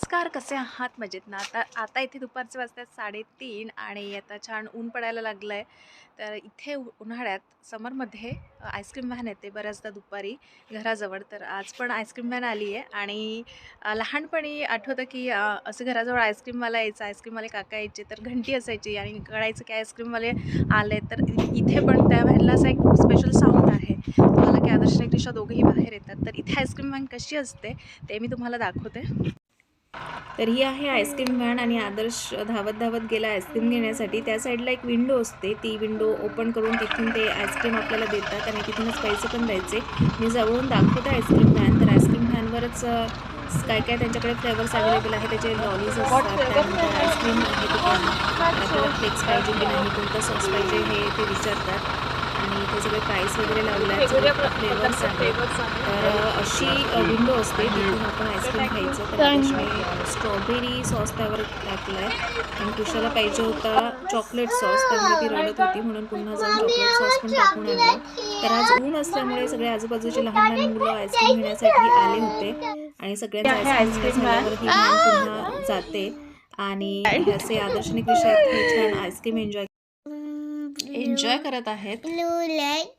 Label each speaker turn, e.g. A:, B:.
A: नमस्कार कसे आहात? मजेत ना? आता आता इथे दुपारचे वाजतात साडेतीन आणि आता छान ऊन पडायला लागलं आहे तर इथे उ- उन्हाळ्यात समरमध्ये आईस्क्रीम व्हॅन येते बऱ्याचदा दुपारी घराजवळ. तर आज पण आईस्क्रीम व्हॅन आली आहे आणि लहानपणी आठवतं की असं घराजवळ आईस्क्रीमवाला यायचं आईस्क्रीमवाले काका यायचे तर घंटी असायची आणि कळायचं की आईस्क्रीमवाले आले तर इथे पण त्या व्हॅनला असा एक स्पेशल साऊंड आहे. तुम्हाला की आदर्श एक क्रिशा दोघेही बाहेर येतात. तर इथे आईस्क्रीम व्हॅन कशी असते ते मी तुम्हाला दाखवते. तर ही आहे आईस्क्रीम व्हॅन आणि आदर्श धावत धावत गेला आईस्क्रीम घेण्यासाठी. त्या साईडला एक विंडो असते. ती विंडो ओपन करून तिथून ते आईस्क्रीम आपल्याला देतात आणि तिथूनच पैसे पण द्यायचे. मी जवळून दाखवते आईस्क्रीम व्हॅन. तर आईस्क्रीम व्हॅनवरच काय काय त्यांच्याकडे फ्लेवर्स अवेलेबल आहे त्याचे लॉलीज असतात त्यानंतर आईस्क्रीम आहे आपल्याला फ्लेक्स पाहिजे की नाही कोणता सॉस पाहिजे हे ते विचारतात. आणि इथे सगळे प्राईस वगैरे लावले आहेत फ्लेवर्स आहेत. तर अशी विंडो असते तिथून आपण आईस्क्रीम खायचं तर स्ट्रॉबेरी सॉस त्यावर टाकला आहे आणि कुशाला पाहिजे होता चॉकलेट सॉस त्यामुळे ती रडत होती. म्हणून पुन्हा जाऊन चॉकलेट सॉस पण टाकून आणलं. तर आज ऊन असल्यामुळे सगळे आजूबाजूचे लहान लहान मुलं आईस्क्रीम घेण्यासाठी आले होते. आणि सगळ्यांचं आईस्क्रीम पुन्हा जाते. आणि असे आदर्शने कृषा छान आईस्क्रीम एन्जॉय एन्जॉय करत आहेत
B: Blue light,